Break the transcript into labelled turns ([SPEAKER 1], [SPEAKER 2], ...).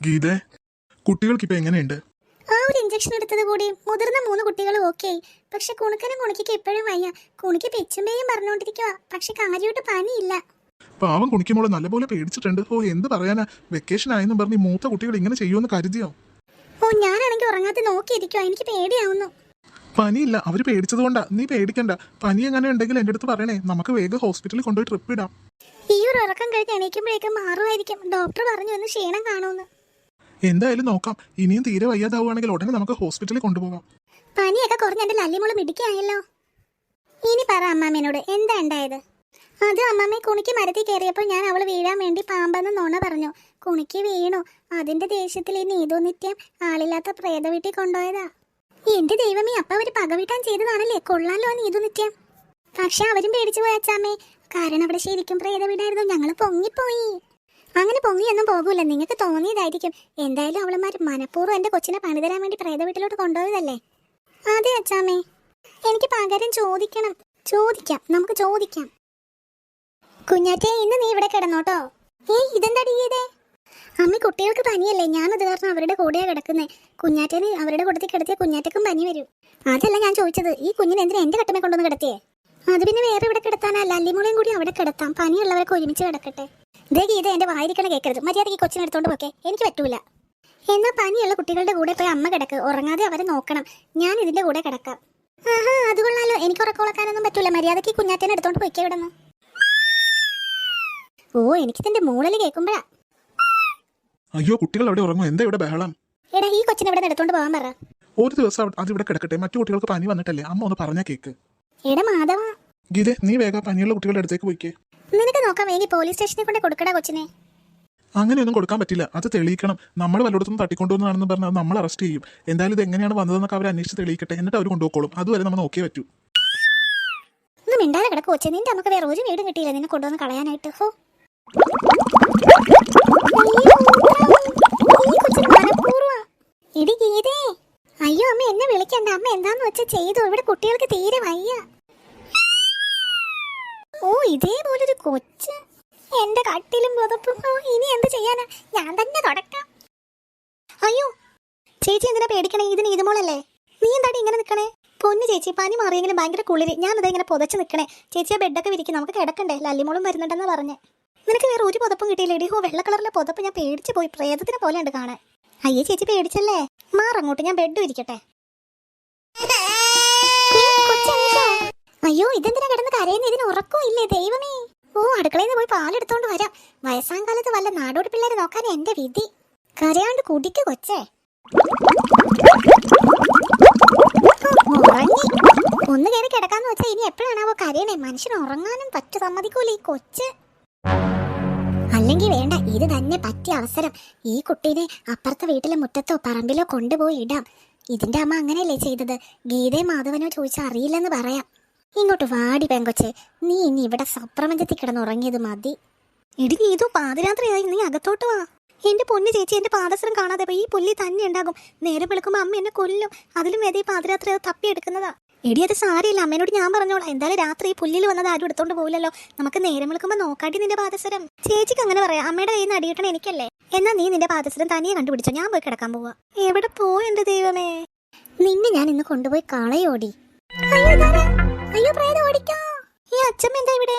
[SPEAKER 1] ഗീതേ കുട്ടികൾക്ക് ഇപ്പൊ എങ്ങനെയുണ്ട്?
[SPEAKER 2] ആ ഒരു ഇഞ്ചക്ഷൻ എടുത്തത് കൂടി. മുതിർന്ന മൂന്ന് കുട്ടികൾ ഓക്കെ പക്ഷെ കുണുക്കനും കുണിക്കൊക്കെ ഇപ്പോഴും വയ്യ. കുണിക്ക് പെച്ചുമ്പേയും പറഞ്ഞുകൊണ്ടിരിക്കുക പക്ഷെ കാര്യമായിട്ട് പനിയില്ല.
[SPEAKER 1] പാവം കുണിക്കുമ്പോൾ നല്ലപോലെ പേടിച്ചിട്ടുണ്ട്. ഓ എന്ത് പറയാനാ? വെക്കേഷൻ ആയെന്നും പറഞ്ഞ് മൂത്ത കുട്ടികൾ ഇങ്ങനെ ചെയ്യുമെന്ന് കരുതിയോ?
[SPEAKER 2] ഓ ഞാനാണെങ്കിൽ ഉറങ്ങാതെ നോക്കിയിരിക്കുക എനിക്ക് പേടിയാവുന്നു.
[SPEAKER 1] പനിയില്ല. അവർ പേടിച്ചതുകൊണ്ടാ നീ പേടിക്കണ്ട. പനി എങ്ങനെ ഉണ്ടെങ്കിൽ എന്റെ അടുത്ത് പറയണേ. നമുക്ക് വേഗം ഹോസ്പിറ്റലിൽ കൊണ്ടുപോയി ട്രിപ്പ് ഇടാം.
[SPEAKER 2] ഒരു ഉറക്കം കഴിഞ്ഞ് എണീക്കുമ്പോഴേക്കും മാറുമായിരിക്കും. ഡോക്ടർ പറഞ്ഞു ഒന്ന് ക്ഷീണം കാണുമെന്ന്.
[SPEAKER 1] എന്തായാലും നോക്കാം. ഇനിയും തീരെ വയ്യാതാവുകയാണെങ്കിൽ ഉടനെ നമുക്ക് ഹോസ്പിറ്റലിൽ കൊണ്ടുപോകാം.
[SPEAKER 2] പനിയൊക്കെ കുറഞ്ഞ് എന്റെ ലല്ലിമോൾ മിടിക്കായല്ലോ ഇനി പറ അമ്മാമ്മേനോട് എന്താ ഉണ്ടായത്? അത് അമ്മാമ്മ കുണിക്ക് മരത്തിൽ കയറിയപ്പോൾ ഞാൻ അവൾ വീഴാൻ വേണ്ടി പാമ്പെന്ന് നോണ പറഞ്ഞു. കുണിക്ക് വീണു. അതിന്റെ ദേഷ്യത്തിൽ ഈ നീതു നിത്യം ആളില്ലാത്ത പ്രേത വീട്ടിൽ കൊണ്ടുപോയതാ. എന്റെ ദൈവമേ അപ്പ അവർ പകവീട്ടാൻ ചെയ്തതാണല്ലേ? കൊള്ളാലോ നീതു നിത്യം പക്ഷെ അവരും പേടിച്ചു പോയാച്ചാമേ അച്ചാമ്മേ. കാരണം അവിടെ ശരിക്കും പ്രേത ഞങ്ങൾ പൊങ്ങിപ്പോയി. അങ്ങനെ പൊങ്ങിയൊന്നും പോകൂല. നിങ്ങൾക്ക് തോന്നിയതായിരിക്കും. എന്തായാലും അവളമാർ മനഃപൂർവം എന്റെ കൊച്ചിനെ പണിതരാൻ വേണ്ടി പ്രേത വീട്ടിലോട്ട് കൊണ്ടുപോയതല്ലേ? അതെ അച്ചാമ്മേ. എനിക്ക് പകരം ചോദിക്കണം. ചോദിക്കാം. നമുക്ക് ചോദിക്കാം. കുഞ്ഞാറ്റെ ഇന്ന് നീ ഇവിടെ കിടന്നോട്ടോ? ഏ ഇതെന്താടി അമ്മ കുട്ടികൾക്ക് പനിയല്ലേ? ഞാനത് കാരണം അവരുടെ കൂടെയാ കിടക്കുന്നേ. കുഞ്ഞാറ്റേന് അവരുടെ കൂട്ടത്തിൽ കിടത്തിയ കുഞ്ഞാറ്റക്കും പനി വരും. അതല്ല ഞാൻ ചോദിച്ചത് ഈ കുഞ്ഞിനെ എന്തിനാ എന്റെ കട്ടമേ കൊണ്ടുവന്ന് കിടത്തിയേ? അത് പിന്നെ വേറെ ഇവിടെ കിടത്താനല്ല അല്ലിമുളയും കൂടി അവിടെ കിടത്താം. പനിയുള്ളവരൊക്കെ ഒരുമിച്ച് കിടക്കട്ടെ. ഇതേ ഗീത എന്റെ വായിരിക്കണ കേൾക്കരുത് മര്യാദയ്ക്ക് ഈ കൊച്ചിനെ എടുത്തോണ്ട് പോക്കെ. എനിക്ക് പറ്റൂല. എന്നാ പനിയുള്ള കുട്ടികളുടെ കൂടെ പോയി അമ്മ കിടക്ക്. ഉറങ്ങാതെ അവരെ നോക്കണം. ഞാൻ ഇതിന്റെ കൂടെ കിടക്കാം. ആഹാ അത് കൊള്ളാലോ. എനിക്ക് ഉറക്കമുളക്കാനൊന്നും പറ്റൂല. മര്യാദയ്ക്ക് കുഞ്ഞാറ്റേനെ എടുത്തോണ്ട് പോയിക്കേ ഇവിടെ ഓ എനിക്ക് തന്റെ മൂളൽ കേൾക്കുമ്പോഴാ.
[SPEAKER 1] അയ്യോ കുട്ടികൾ അവിടെ ഉറങ്ങും. എന്താ ഇവിടെ ബഹളം?
[SPEAKER 2] എടാ ഈ കൊച്ചിനെ ഇവിടെ എടുത്തോണ്ട് പോകാൻ പറ.
[SPEAKER 1] ഒരു ദിവസം അത് ഇവിടെ കിടക്കട്ടെ. മറ്റു കുട്ടികൾക്ക് പനി വന്നിട്ടല്ലേ? അമ്മ ഒന്ന് പറഞ്ഞ കേക്ക്.
[SPEAKER 2] എടാ മാധവ.
[SPEAKER 1] ഗീതേ നീ വേഗം പനിയുള്ള കുട്ടികളുടെ അടുത്തേക്ക് പോയിക്കേ.
[SPEAKER 2] നിനക്ക് നോക്കാം വേഗം പോലീസ് സ്റ്റേഷനിൽ കൊണ്ട് കൊടുക്കടാ കൊച്ചിനെ.
[SPEAKER 1] അങ്ങനെയൊന്നും കൊടുക്കാൻ പറ്റില്ല. അത് തെളിയിക്കണം. നമ്മൾ വല്ലയിടത്തും തട്ടിക്കൊണ്ടുവന്നാണെന്ന് പറഞ്ഞാൽ അത് നമ്മൾ അറസ്റ്റ് ചെയ്യും. എന്തായാലും ഇത് എങ്ങനെയാണ് വന്നതെന്നൊക്കെ അവർ അന്വേഷിച്ച് തെളിയിക്കട്ടെ. എന്നിട്ട് അവർ കൊണ്ടുപോയിക്കോളും. അതുവരെ നമ്മൾ നോക്കിയേ പറ്റൂ.
[SPEAKER 2] ഒന്ന് മിണ്ടാതെ കിടക്ക് കൊച്ചെ. നിന്റെ നമുക്ക് വേറെ ഒരു വീടും കിട്ടിയില്ല നിന്നെ കൊണ്ടുവന്ന് കളയാനായിട്ട്. ഹോ. എടി ഗീതേ. വിളിക്കണ്ട അമ്മ എന്താന്ന് വെച്ചാ ചെയ്തു. ഇവിടെ കുട്ടികൾക്ക് തീരെ വയ്യ. ഓ ഇതേപോലൊരു കൊച്ച്. എന്റെ കട്ടിലും പുതപ്പും. ഇനി എന്ത് ചെയ്യാനാ? ഞാൻ തന്നെ തുടക്കാം. അയ്യോ ചേച്ചി എന്തിനാ പേടിക്കണേ? ഇതിന് ഇതുമോളല്ലേ നീ എന്താടി ഇങ്ങനെ നിക്കണേ? പൊന്നു ചേച്ചി പനി മാറിയെങ്കിലും ഭയങ്കര കുളിര്. ഞാനത് ഇങ്ങനെ പുതച്ച് നിൽക്കണേ ചേച്ചിയെ ബെഡൊക്കെ വിരിക്കും നമുക്ക് കിടക്കണ്ടേ? ലല്ലിമോളും വരുന്നുണ്ടെന്ന് പറഞ്ഞേ. നിനക്ക് വേറെ ഒരു പുതപ്പും കിട്ടിയില്ലേടി? ഹോ വെള്ള കളറിലെ പുതപ്പ് ഞാൻ പേടിച്ച് പോയി. പ്രേതത്തിനെ പോലെ ഉണ്ട് കാണാൻ. അയ്യേ ചേച്ചി പേടിച്ചല്ലേ? മാറങ്ങോട്ട്. ഞാൻ ബെഡ് വിരിക്കട്ടെ അയ്യോ ഇതെന്തിനാ കിടന്ന് കരയുന്ന? ഇതിന് ഉറക്കവും ഇല്ലേ ദൈവമേ? ഓ അടുക്കളയിൽ നിന്ന് പോയി പാലെടുത്തോണ്ട് വരാം. വയസ്സാം കാലത്ത് വല്ല നാടോടി പിള്ളേരെ നോക്കാൻ എന്റെ വിധി. കരയാണ്ട് കുടിക്ക് കൊച്ചേ. ഒന്ന് കയറി കിടക്കാന്ന് വെച്ചാ ഇനി എപ്പോഴാണാവോ കരയണേ? മനുഷ്യന് ഉറങ്ങാനും പറ്റു സമ്മതിക്കൂല ഈ കൊച്ച്? അല്ലെങ്കിൽ വേണ്ട ഇത് തന്നെ പറ്റിയ അവസരം. ഈ കുട്ടീനെ അപ്പുറത്തെ വീട്ടിലെ മുറ്റത്തോ പറമ്പിലോ കൊണ്ടുപോയി ഇടാം. ഇതിന്റെ അമ്മ അങ്ങനെയല്ലേ ചെയ്തത്? ഗീതയും മാധവനോ ചോദിച്ചാൽ അറിയില്ലെന്ന് പറയാം. ഇങ്ങോട്ട് വാടി പെങ്കൊച്ചെ. നീ ഇനി ഇവിടെ സപ്രപഞ്ചത്തിൽ കിടന്നുറങ്ങിയത് മതി. ഇടി നീ ഇതോ പാതിരാത്രിയായി. നീ അകത്തോട്ട് വാ. എന്റെ പൊന്നു ചേച്ചി എന്റെ പാദസരം കാണാതെ പോയി ഈ പുല്ലി തന്നെ ഉണ്ടാകും. നേരെ വിളിക്കുമ്പോ അമ്മ എന്നെ കൊല്ലും. അതിലും വേദി പാതിരാത്രി അത് തപ്പിയെടുക്കുന്നതാ എടി അത് സാരിയില്ല അമ്മേനോട് ഞാൻ പറഞ്ഞോളാം. എന്തായാലും രാത്രി ഈ പുല്ലിൽ വന്നത് ആരും എടുത്തോണ്ട് പോകില്ലല്ലോ നമുക്ക് നേരം വിളിക്കുമ്പോ നോക്കാട്ടി നിന്റെ പാദസരം. ചേച്ചിക്ക് അങ്ങനെ പറയാം. അമ്മയുടെ കയ്യിൽ നിന്ന് അടിയിട്ടണ എനിക്കല്ലേ. എന്നാ നീ നിന്റെ പാദസരം തനിയെ കണ്ടുപിടിച്ചോ. ഞാൻ പോയി കിടക്കാൻ പോവാ. എവിടെ പോയി എന്റെ ദൈവമേ? നിന്നെ ഞാൻ ഇന്ന് കൊണ്ടുപോയി കളയോടി. അയ്യോ? അയ്യോ പ്രേതം ഓടിക്കോ. ഈ അച്ഛമ്മ എന്താ ഇവിടെ?